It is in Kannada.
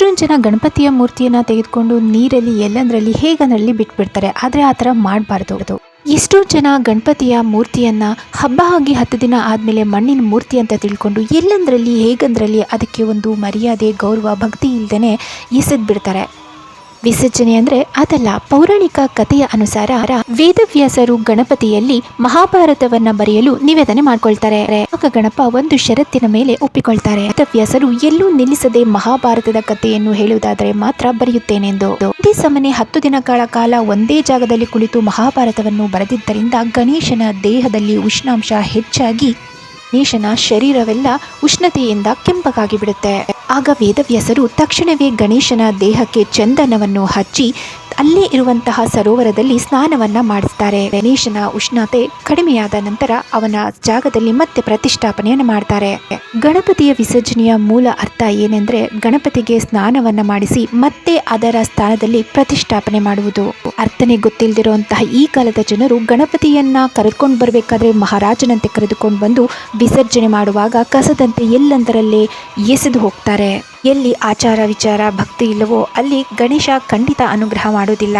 ಎಷ್ಟೊಂದು ಜನ ಗಣಪತಿಯ ಮೂರ್ತಿಯನ್ನ ತೆಗೆದುಕೊಂಡು ನೀರಲ್ಲಿ, ಎಲ್ಲಂದ್ರಲ್ಲಿ, ಹೇಗಂದ್ರಲ್ಲಿ ಬಿಟ್ಬಿಡ್ತಾರೆ. ಆದರೆ ಆ ಥರ ಮಾಡಬಾರ್ದು. ಎಷ್ಟೋ ಜನ ಗಣಪತಿಯ ಮೂರ್ತಿಯನ್ನ ಹಬ್ಬ ಆಗಿ ಹತ್ತು ದಿನ ಆದಮೇಲೆ ಮಣ್ಣಿನ ಮೂರ್ತಿ ಅಂತ ತಿಳ್ಕೊಂಡು ಎಲ್ಲಂದ್ರಲ್ಲಿ, ಹೇಗಂದ್ರಲ್ಲಿ ಅದಕ್ಕೆ ಒಂದು ಮರ್ಯಾದೆ, ಗೌರವ, ಭಕ್ತಿ ಇಲ್ಲದೇ ಎಸೆದು ಬಿಡ್ತಾರೆ ವಿಸರ್ಜನೆ ಅಂದ್ರೆ ಅದಲ್ಲ, ಪೌರಾಣಿಕ ಕಥೆಯ ಅನುಸಾರ ವೇದವ್ಯಾಸರು ಗಣಪತಿಯಲ್ಲಿ ಮಹಾಭಾರತವನ್ನ ಬರೆಯಲು ನಿವೇದನೆ ಮಾಡ್ಕೊಳ್ತಾರೆ. ಆಗ ಗಣಪ ಒಂದು ಷರತ್ತಿನ ಮೇಲೆ ಒಪ್ಪಿಕೊಳ್ತಾರೆ. ವೇದವ್ಯಾಸರು ಎಲ್ಲೂ ನಿಲ್ಲಿಸದೆ ಮಹಾಭಾರತದ ಕಥೆಯನ್ನು ಹೇಳುವುದಾದರೆ ಮಾತ್ರ ಬರೆಯುತ್ತೇನೆಂದು. ಇದೇ ಸಮನೆ ಹತ್ತು ದಿನಗಳ ಕಾಲ ಒಂದೇ ಜಾಗದಲ್ಲಿ ಕುಳಿತು ಮಹಾಭಾರತವನ್ನು ಬರೆದಿದ್ದರಿಂದ ಗಣೇಶನ ದೇಹದಲ್ಲಿ ಉಷ್ಣಾಂಶ ಹೆಚ್ಚಾಗಿ, ಗಣೇಶನ ಶರೀರವೆಲ್ಲ ಉಷ್ಣತೆಯಿಂದ ಕೆಂಪಗಾಗಿ ಬಿಡುತ್ತೆ ಆಗ ವೇದವ್ಯಾಸರು ತಕ್ಷಣವೇ ಗಣೇಶನ ದೇಹಕ್ಕೆ ಚಂದನವನ್ನು ಹಚ್ಚಿ ಅಲ್ಲೇ ಇರುವಂತಹ ಸರೋವರದಲ್ಲಿ ಸ್ನಾನವನ್ನ ಮಾಡಿಸ್ತಾರೆ. ಗಣೇಶನ ಉಷ್ಣತೆ ಕಡಿಮೆಯಾದ ನಂತರ ಅವನ ಜಾಗದಲ್ಲಿ ಮತ್ತೆ ಪ್ರತಿಷ್ಠಾಪನೆಯನ್ನು ಮಾಡ್ತಾರೆ. ಗಣಪತಿಯ ವಿಸರ್ಜನೆಯ ಮೂಲ ಅರ್ಥ ಏನೆಂದ್ರೆ ಗಣಪತಿಗೆ ಸ್ನಾನವನ್ನ ಮಾಡಿಸಿ ಮತ್ತೆ ಅದರ ಸ್ಥಾನದಲ್ಲಿ ಪ್ರತಿಷ್ಠಾಪನೆ ಮಾಡುವುದು. ಅರ್ಥನೆ ಗೊತ್ತಿಲ್ಲದಿರುವಂತಹ ಈ ಕಾಲದ ಜನರು ಗಣಪತಿಯನ್ನ ಕರೆದುಕೊಂಡು ಬರಬೇಕಾದ್ರೆ ಮಹಾರಾಜನಂತೆ ಕರೆದುಕೊಂಡು ಬಂದು ವಿಸರ್ಜನೆ ಮಾಡುವಾಗ ಕಸದಂತೆ ಎಲ್ಲೆಂದರಲ್ಲೇ ಎಸೆದು ಹೋಗ್ತಾರೆ. ಎಲ್ಲಿ ಆಚಾರ ವಿಚಾರ ಭಕ್ತಿ ಇಲ್ಲವೋ ಅಲ್ಲಿ ಗಣೇಶ ಖಂಡಿತ ಅನುಗ್ರಹ ಮಾಡೋದಿಲ್ಲ